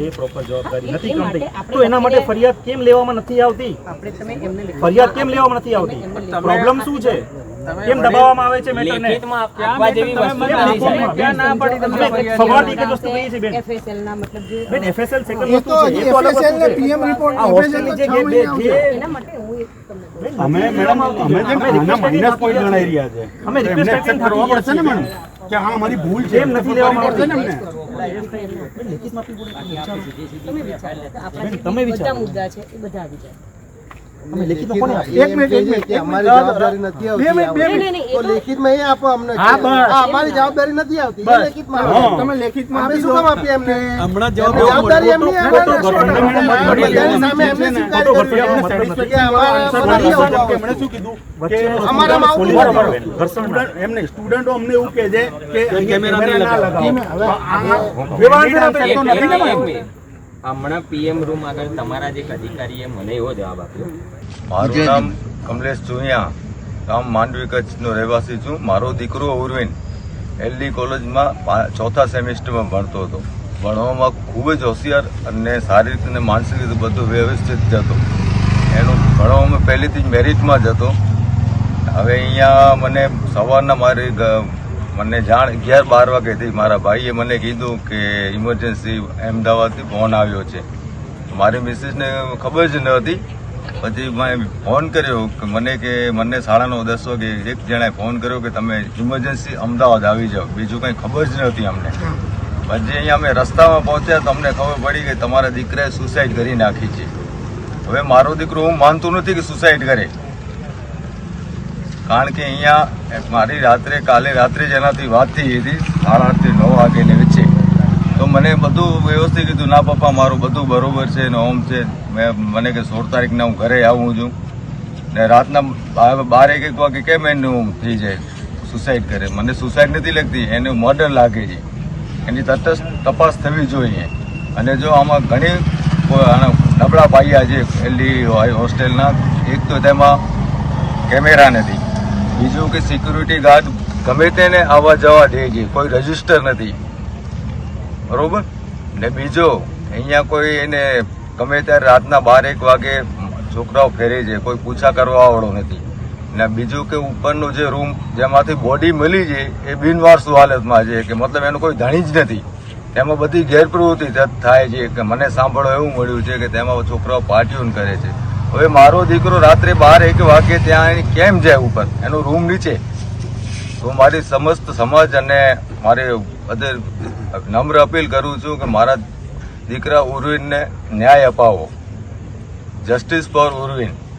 જે પ્રોપર જવાબદારી નથી કરતી તો એના માટે ફરિયાદ કેમ લેવામાં નથી આવતી? આપણે તમે એમને ફરિયાદ કેમ લેવામાં નથી આવતી? પ્રોબ્લેમ શું છે? કેમ દબાવવામાં આવે છે મેટરને? આપવા જેવી વસ્તુ? ક્યાં ના પડી તમને સવારથી એક વસ્તુ કહીએ છે બેન? એફએસએલ ના મતલબ જે બેન એફએસએલ સેકન્ડ વસ્તુ છે એ તો એફએસએલ ને પીએમ રિપોર્ટ એફએસએલની જે છ જે- એના માટે હું એક તમને અમે મેડમ અમે request માઇનસ પોઈન્ટ ગણાઈ રહ્યા છે. અમે આપી કરવા પડશે ને મેડમ કે હા અમારી ભૂલ છે. એમ નથી લેવામાં આવતી ને? અમને? તમે વિચારો. આપણા બધા મુદ્દા છે એ બધા આવી જાય અમે કોને એક મિનિટ એક મિનિટ અમારી જવાબદારી નથી બે મિનિટ બે મિનિટ. તો એ આપો અમને હા, બસ. અમારી જવાબદારી નથી આવતી તમે આપી શું કામ હમણાં જવાબદારી એમની સામે એમને સ્વીકારી. કે અમારા. સ્ટુડન્ટ એમને સ્ટુડન્ટો અમને એવું કહે છે કે કેમેરા ના લગાવો. નથી હમણાં પીએમ રૂમ આગળ તમારા જે અધિકારીએ મને એવો જવાબ આપ્યો. મારું નામ કમલેશ ચુનિયા. ગામ માંડવી કચ્છનો રહેવાસી છું. મારો દીકરો ઉર્વિન એલડી કોલેજમાં ચોથા સેમિસ્ટરમાં ભણતો હતો. ભણવામાં ખૂબ જ હોશિયાર અને શારીરિક અને માનસિક રીતે બધું વ્યવસ્થિત જ હતો. એનું ભણવામાં પહેલેથી જ મેરિટમાં જ હતો. હવે અહીંયા મને સવારના મારી મને જાણ અગિયાર બાર વાગે થઈ મારા ભાઈએ મને કીધું કે ઇમરજન્સી અમદાવાદથી ફોન આવ્યો છે. મારી મિસિસને ખબર જ ન હતી. પછી મેં ફોન કર્યો કે મને કે મને સાડા નવ દસ વાગે એક જણાએ ફોન કર્યો કે તમે ઇમરજન્સી અમદાવાદ આવી જાઓ. બીજું કંઈ ખબર જ નહોતી અમને. પછી અહીંયા અમે રસ્તામાં પહોંચ્યા તો અમને ખબર પડી કે તમારા દીકરાએ સુસાઇડ કરી નાખી છે. હવે મારો દીકરો હું માનતો નથી કે સુસાઇડ કરે. કારણ કે અહીંયા મારી રાત્રે, કાલે રાત્રે જ એનાથી વાત થઈ હતી, સાડા આઠથી નવ વાગ્યાની વચ્ચે. તો મને બધું વ્યવસ્થિત કીધું, ના પપ્પા, મારું બધું બરોબર છે ને ઓમ છે. મેં મને કે સોળ તારીખના હું ઘરે આવું છું. ને રાતના બા- બાર એક એક વાગે કેમ એનું થઈ જાય? સુસાઇડ કરે. મને સુસાઇડ નથી લાગતી, એને મર્ડર લાગે છે. એની તટસ્થ તપાસ થવી જોઈએ. અને જો આમાં ઘણી નબળા પાયા છે, એલડી હોસ્ટેલના, એક તો તેમાં કેમેરા નથી. બીજું કે સિક્યુરિટી ગાર્ડ ગમે તેને આવવા જવા દે છે, કોઈ રજિસ્ટર નથી. બરોબર? ને બીજો, અહીંયા કોઈ એને ગમે ત્યારે રાતના બાર એક વાગે છોકરાઓ ફેરે છે, કોઈ પૂછા કરવા વાળો નથી. ને બીજું કે ઉપરનો જે રૂમ જેમાંથી બોડી મળી છે, એ બિનવારસુ હાલતમાં છે, કે મતલબ એનું કોઈ ધણી જ નથી. તેમાં બધી ગેરપ્રવૃત્તિ થાય છે, કે મને સાંભળવા એવું મળ્યું છે કે તેમાં છોકરાઓ પાર્ટીઓ કરે છે. હવે મારો દીકરો રાત્રે બાર એક વાગે ત્યાં કેમ જાય ઉપર? એનો રૂમ નીચે. તો મારી સમસ્ત સમાજ અને મારે બધે નમ્ર અપીલ કરું છું કે મારા દીકરા ઉર્વિનને ન્યાય અપાવો. Justice for ઉર્વિન.